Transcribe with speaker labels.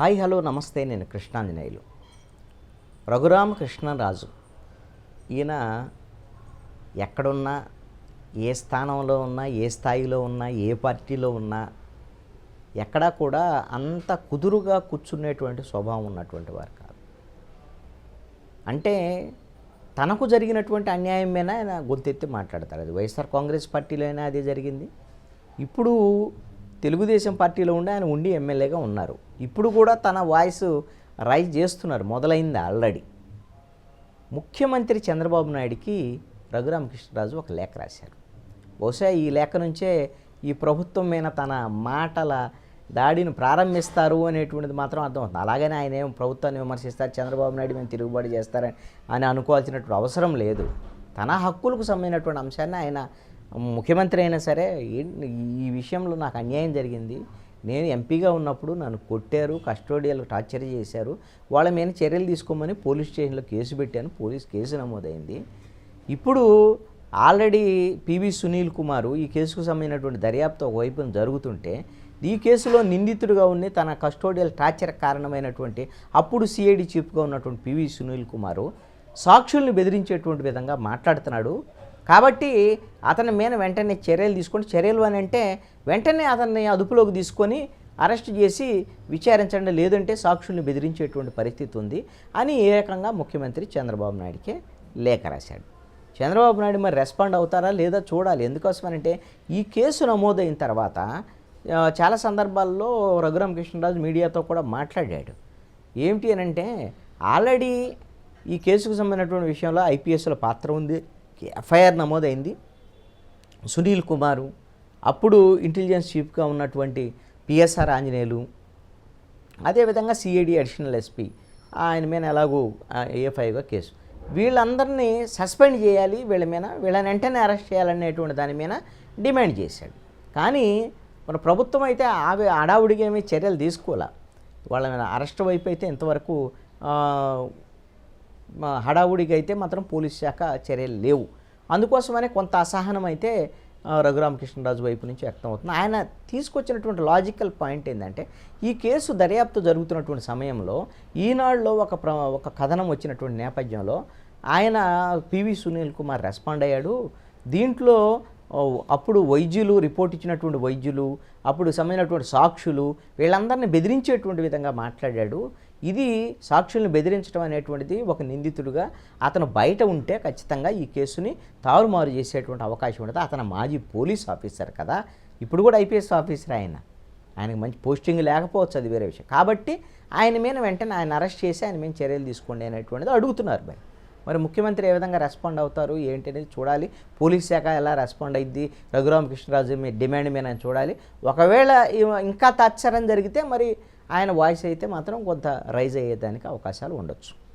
Speaker 1: Hi hello నమస్తే నేను కృష్ణాంజనేయులు. రఘురామ కృష్ణరాజు ఈయన ఎక్కడున్నా ఏ స్థానంలో ఉన్నా ఏ స్థాయిలో ఉన్నా ఏ పార్టీలో ఉన్నా ఎక్కడా కూడా అంత కుదురుగా కూర్చునేటువంటి స్వభావం ఉన్నటువంటి వారు కాదు. అంటే తనకు జరిగినటువంటి అన్యాయం మీద ఆయన గొంతెత్తి మాట్లాడతారు. అది వైఎస్ఆర్ కాంగ్రెస్ పార్టీలో అయినా అదే జరిగింది. ఇప్పుడు తెలుగుదేశం పార్టీలో ఉండి ఆయన ఉండి ఎమ్మెల్యేగా ఉన్నారు. ఇప్పుడు కూడా తన వాయిస్ రైజ్ చేస్తున్నారు మొదలైంది ఆల్రెడీ. ముఖ్యమంత్రి చంద్రబాబు నాయుడికి రఘురామకృష్ణరాజు ఒక లేఖ రాశారు. బహుశా ఈ లేఖ నుంచే ఈ ప్రభుత్వం మీద తన మాటల దాడిని ప్రారంభిస్తారు అనేటువంటిది మాత్రం అర్థమవుతుంది. అలాగనే ఆయన ఏం ప్రభుత్వాన్ని విమర్శిస్తారు చంద్రబాబు నాయుడు మేము తిరుగుబాటు చేస్తారని అని అనుకోవాల్సినటువంటి అవసరం లేదు. తన హక్కులకు సంబంధించినటువంటి అంశాన్ని ఆయన ముఖ్యమంత్రి అయినా సరే ఏంటి ఈ విషయంలో నాకు అన్యాయం జరిగింది. నేను ఎంపీగా ఉన్నప్పుడు నన్ను కొట్టారు కస్టోడియల్ టార్చర్ చేశారు. వాళ్ళ మీద చర్యలు తీసుకోమని పోలీస్ స్టేషన్లో కేసు పెట్టాను పోలీస్ కేసు నమోదైంది. ఇప్పుడు ఆల్రెడీ పివి సునీల్ కుమారు ఈ కేసుకు సంబంధించినటువంటి దర్యాప్తు ఒకవైపున జరుగుతుంటే ఈ కేసులో నిందితుడిగా ఉండి తన కస్టోడియల్ టార్చర్ కారణమైనటువంటి అప్పుడు సిఐడి చీఫ్గా ఉన్నటువంటి పివి సునీల్ కుమారు సాక్షుల్ని బెదిరించేటువంటి విధంగా మాట్లాడుతున్నాడు. కాబట్టి అతని మీద వెంటనే చర్యలు తీసుకుంటే చర్యలు అని అంటే వెంటనే అతన్ని అదుపులోకి తీసుకొని అరెస్ట్ చేసి విచారించండి లేదంటే సాక్షుల్ని బెదిరించేటువంటి పరిస్థితి ఉంది అని ఏకంగా ముఖ్యమంత్రి చంద్రబాబు నాయుడికే లేఖ రాశాడు. చంద్రబాబు నాయుడు మరి రెస్పాండ్ అవుతారా లేదా చూడాలి. ఎందుకోసమనంటే ఈ కేసు నమోదైన తర్వాత చాలా సందర్భాల్లో రఘురామ కృష్ణరాజు మీడియాతో కూడా మాట్లాడాడు. ఏమిటి అని అంటే ఆల్రెడీ ఈ కేసుకు సంబంధించినటువంటి విషయంలో ఐపీఎస్లో పాత్ర ఉంది. ఎఫ్ఐఆర్ నమోదైంది. సునీల్ కుమారు అప్పుడు ఇంటెలిజెన్స్ చీఫ్గా ఉన్నటువంటి పిఎస్ఆర్ ఆంజనేయులు అదేవిధంగా సిఐడి అడిషనల్ ఎస్పీ ఆయన మీద ఎలాగూ ఏఎఫ్ఐగా కేసు. వీళ్ళందరినీ సస్పెండ్ చేయాలి వీళ్ళ మీద వీళ్ళని వెంటనే అరెస్ట్ చేయాలనేటువంటి దాని మీద డిమాండ్ చేశాడు. కానీ మన ప్రభుత్వం అయితే ఆవి అడావుడిగా ఏమీ చర్యలు తీసుకోలే. వాళ్ళ మీద అరెస్ట్ వైపు అయితే ఇంతవరకు హడావుడిగా అయితే మాత్రం పోలీస్ శాఖ చర్యలు లేవు. అందుకోసమనే కొంత అసహనం అయితే రఘురామకృష్ణరాజు వైపు నుంచి వ్యక్తమవుతుంది ఆయన తీసుకొచ్చినటువంటి లాజికల్ పాయింట్ ఏంటంటే ఈ కేసు దర్యాప్తు జరుగుతున్నటువంటి సమయంలో ఈనాడులో ఒక ప్ర ఒక కథనం వచ్చినటువంటి నేపథ్యంలో ఆయన పివి సునీల్ కుమార్ రెస్పాండ్ అయ్యాడు. దీంట్లో అప్పుడు వైద్యులు రిపోర్ట్ ఇచ్చినటువంటి వైద్యులు అప్పుడు సంబంధించినటువంటి సాక్షులు వీళ్ళందరినీ బెదిరించేటువంటి విధంగా మాట్లాడాడు. ఇది సాక్షుల్ని బెదిరించడం అనేటువంటిది ఒక నిందితుడుగా అతను బయట ఉంటే ఖచ్చితంగా ఈ కేసుని తారుమారు చేసేటువంటి అవకాశం ఉంటుంది. అతను మాజీ పోలీస్ ఆఫీసర్ కదా. ఇప్పుడు కూడా ఐపీఎస్ ఆఫీసర్ ఆయన. ఆయనకు మంచి పోస్టింగ్ లేకపోవచ్చు అది వేరే విషయం. కాబట్టి ఆయన మీద వెంటనే ఆయన అరెస్ట్ చేసి ఆయన మీద చర్యలు తీసుకోండి అనేటువంటిది అడుగుతున్నారు మరి. మరి ముఖ్యమంత్రి ఏ విధంగా రెస్పాండ్ అవుతారు? ఏంటి అనేది చూడాలి. పోలీస్ శాఖ ఎలా రెస్పాండ్ అయింది రఘురామకృష్ణరాజు మీ డిమాండ్ మీద చూడాలి. ఒకవేళ ఇంకా తాత్సరం జరిగితే మరి ఆయన వాయిస్ అయితే మాత్రం కొంత రైజ్ అయ్యేదానికి అవకాశాలు ఉండొచ్చు.